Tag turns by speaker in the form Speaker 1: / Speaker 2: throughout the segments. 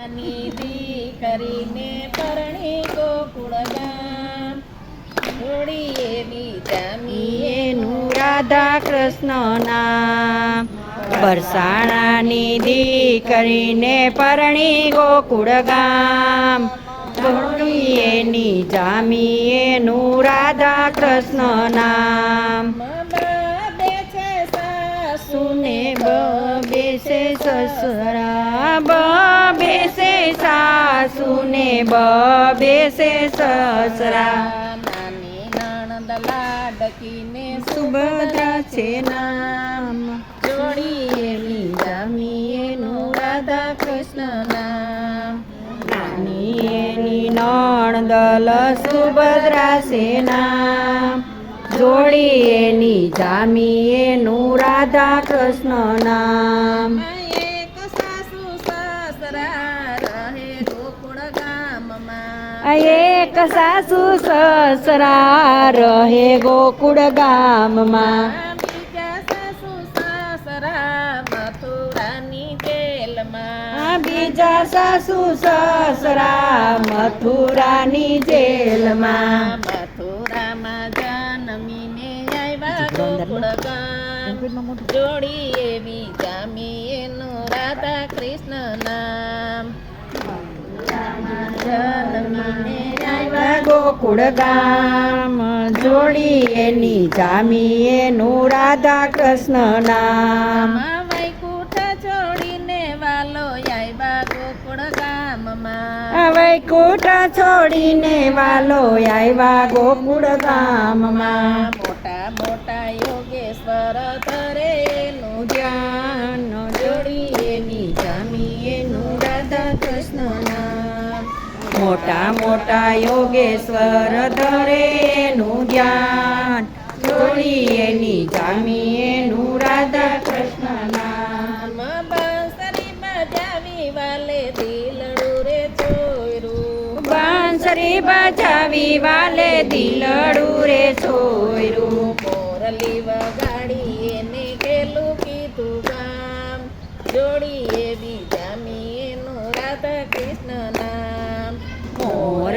Speaker 1: નિધિ દીકરીને પરણી ગોકુળ ગામ થોડી એવી
Speaker 2: નું રાધા કૃષ્ણ નામ બરસાણાની દીકરીને પરણી ગોકુળ ગામ થોડી ની જામીએ નું રાધા કૃષ્ણ નામ સુને બબે સસરા બબે છે સસરા.
Speaker 1: નાની નણંદ લાડકીને
Speaker 2: સુભદ્રા છે નામ.
Speaker 1: જોડી એવી જામી એનું રાધા કૃષ્ણ નામ.
Speaker 2: નાની એની નણદલ સુભદ્રા છે નામ. જોડી એની જામી એનું રાધા કૃષ્ણ નામ.
Speaker 1: એક સાસુ સસરા રહે ગોકુળ ગામમાં. બીજા સાસુ સસરા મથુરાની જેલમાં
Speaker 2: બીજા સાસુ સસરા મથુરાની જેલમાં.
Speaker 1: મથુરામાં જન્મીને આવ્યા ગોકુળ ગામ જોડી એવી જામી એનું રાધા કૃષ્ણ નામ.
Speaker 2: આવ્યા ગોકુળ ગામ જોડી એની જામી એનું રાધા કૃષ્ણ નામ
Speaker 1: વૈકુંઠ છોડીને વાલો આવ્યા ગોકુળ ગામમાં
Speaker 2: વૈકુંઠ છોડીને વાલો આવ્યા ગોકુળ ગામમાં
Speaker 1: મોટા મોટા યોગેશ્વર ધરે એનું
Speaker 2: ધ્યાન જોડી એની જામી એનું રાધા કૃષ્ણ મોટા મોટા યોગેશ્વર ધરે એનું ધ્યાન. જોડી એની જામી એનું રાધા કૃષ્ણ નામ
Speaker 1: બાંસરી બજાવી વાલે દિલડું રે ચોયરું.
Speaker 2: બાંસરી બજાવી વાલે દિલડું રે સોયરું
Speaker 1: મોરલી વગાડી એને કેલું કીધું ગામ. જોડી એવી જામી એનું રાધા કૃષ્ણ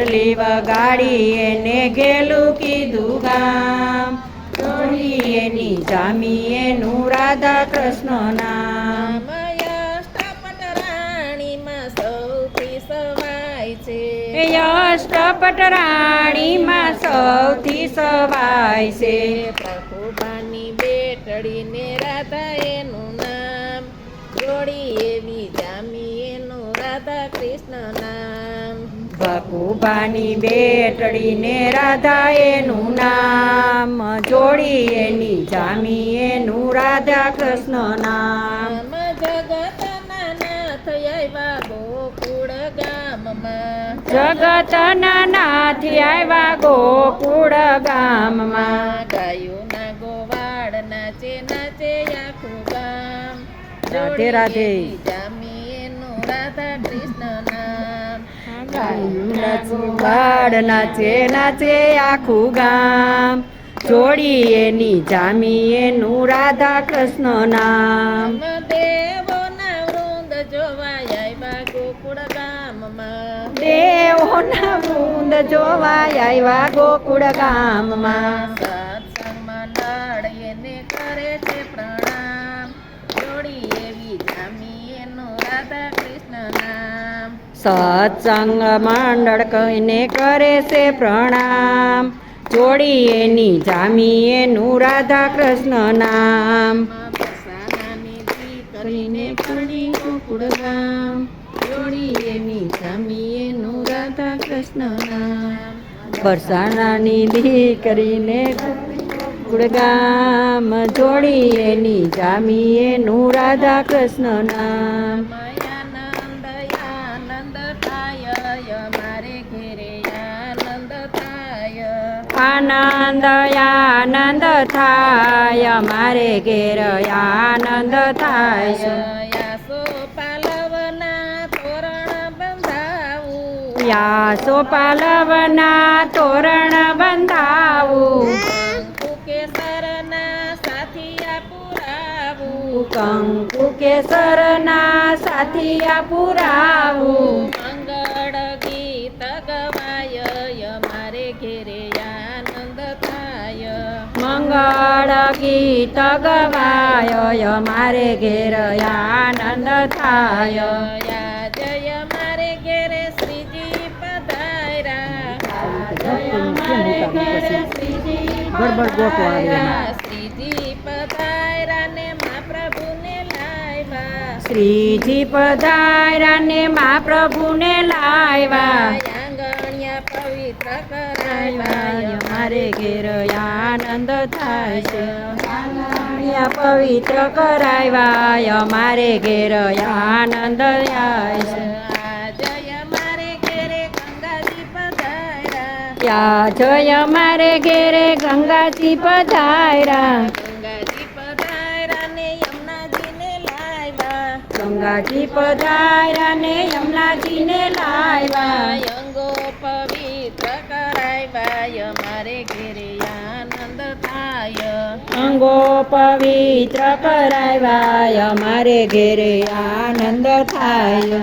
Speaker 2: મોરલી વગાડી એને ગેલું કીધું ગામ. જોડી એની જામી એનું રાધા કૃષ્ણ નામ.
Speaker 1: અષ્ટપટ રાણીમાં સૌથી સવાય છે.
Speaker 2: અષ્ટપટ રાણીમાં સૌથી સવાય છે.
Speaker 1: પ્રભુબાની બેટડીને રાધા એનું નામ. જોડી એવી જામી એનું રાધા કૃષ્ણ નામ.
Speaker 2: ભકુબાની બેટડીને રાધા એનું નામ જોડી એની જામી એનું રાધા કૃષ્ણ નામ.
Speaker 1: જગતના નાથ આવ્યા ગોકુળ ગામમાં.
Speaker 2: જગતના નાથ આવ્યા ગોકુળ ગામમાં.
Speaker 1: ગાયોના ગોવાળ નાચે નાચે આખું ગામ.
Speaker 2: રાધે રાધે.
Speaker 1: જામી એનું રાધા કૃષ્ણ
Speaker 2: બાળ નાચે નાચે આખું ગામ. જોડી એની જામી એનું રાધા કૃષ્ણ નામ.
Speaker 1: દેવોના વૃંદ જોવા આવ્યા ગોકુળ ગામમાં.
Speaker 2: દેવોના વૃંદ જોવા આવ્યા ગોકુળ ગામમાં.
Speaker 1: સત્સંગમાં એને કરે છે પ્રણામ. જોડી એવી જામી એનું રાધા કૃષ્ણ નામ.
Speaker 2: સત્સંગ મંડળ કહીને કરે છે પ્રણામ. જોડી એની જામી એનું રાધા કૃષ્ણ નામ.
Speaker 1: કરીને પરણી ગોકુળ ગામ જોડી એની જામી એનું રાધા કૃષ્ણ નામ.
Speaker 2: બરસાણાની દીકરીને ગુડગામ જોડી એની જામી એનું રાધા કૃષ્ણ નામ.
Speaker 1: આનંદ આનંદ થાય મારે ઘેર આનંદ થાય
Speaker 2: છે.
Speaker 1: યાસો પાલવના તોરણ બંધાવું.
Speaker 2: યાસો પાલવના તોરણ બંધાવું.
Speaker 1: કંકુ કેસરના સાથિયા પુરાવું.
Speaker 2: પુરાવું ગીત ગવાય મારે ઘેર આનંદ થાય.
Speaker 1: જય મારે ઘેરે શ્રીજી
Speaker 2: ગડબડ ગોખો.
Speaker 1: શ્રીજી પધાયરા ને મહાપ્રભુને લાવ્યા.
Speaker 2: શ્રીજી પધાયરા ને મહાપ્રભુને લાવ્યા.
Speaker 1: આંગણિયા પવિત્ર કરાય
Speaker 2: મારે ઘેર આનંદ થાય પવિત્ર કરાય મારે ઘેર આનંદ થાય
Speaker 1: જય મારે ઘેરે ગંગાજી
Speaker 2: પધારા ગંગાજી પધાર્યા
Speaker 1: ને યમુનાજીને લાવ્યા.
Speaker 2: ગંગાજી
Speaker 1: કરાય પવિત્ર કરાવ્યા મારે ઘેરે આનંદ થાય.
Speaker 2: અંગો પવિત્ર કરાય કરાવ્યા અમારે ઘેરે આનંદ થાય.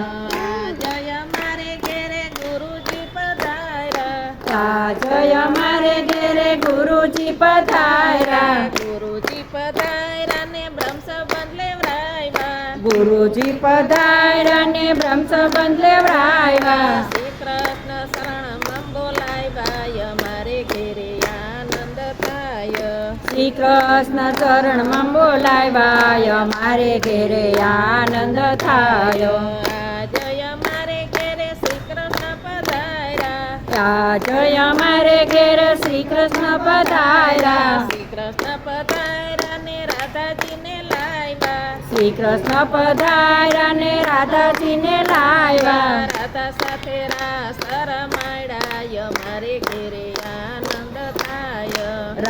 Speaker 1: જય મારે ઘેરે ગુરુજી પધાર્યા
Speaker 2: આ જય મારે ઘેરે ગુરુજી પધારા.
Speaker 1: ગુરુજી પધારા ને બ્રહ્મ સંબંધ
Speaker 2: ગુરુજી પધારા ને બ્રહ્મ સંબંધ લેવડાવ્યા
Speaker 1: શ્રી કૃષ્ણ
Speaker 2: ચરણમાં બોલાવ્યા અમારે ઘેરે આનંદ થાય.
Speaker 1: જય મારે ઘેરે શ્રી કૃષ્ણ પધાર્યા.
Speaker 2: જય અમારે ઘેરે શ્રી કૃષ્ણ પધાર્યા.
Speaker 1: શ્રી કૃષ્ણ પધાર્યા ને રાધાજીને લાવ્યા.
Speaker 2: શ્રી કૃષ્ણ પધાર્યા ને રાધાજીને લાવ્યા.
Speaker 1: રાધા સાથે રાસ રમાડ્યા. મારે ઘેરે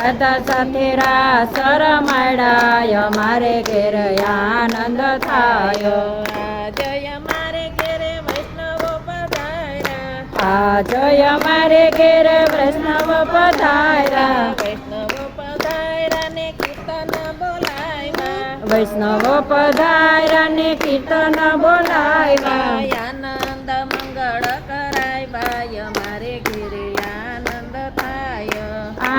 Speaker 2: રાધા સાથે રાસર માડાય મારે ઘેર આનંદ થાય.
Speaker 1: જય મારે ઘેર વૈષ્ણવ પધાર્યા.
Speaker 2: આ જય અમારે ઘેરે વૈષ્ણવ પધાર્યા.
Speaker 1: વૈષ્ણવો પધાર્યા ને કીર્તન બોલાવ્યા.
Speaker 2: વૈષ્ણવ પધાર્યા ને કીર્તન બોલાવ્યા.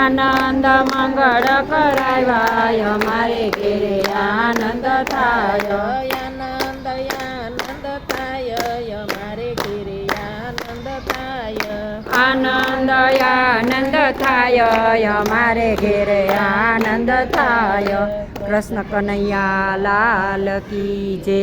Speaker 2: આનંદ મંગળ કરાવ્યા અમારે ઘેરે આનંદ થાય.
Speaker 1: આનંદ આનંદ થાય. મારે ઘેરે આનંદ થાય.
Speaker 2: આનંદ આનંદ થાય. અમારે ઘેરે આનંદ થાય. કૃષ્ણ કનૈયા લાલ કી જય.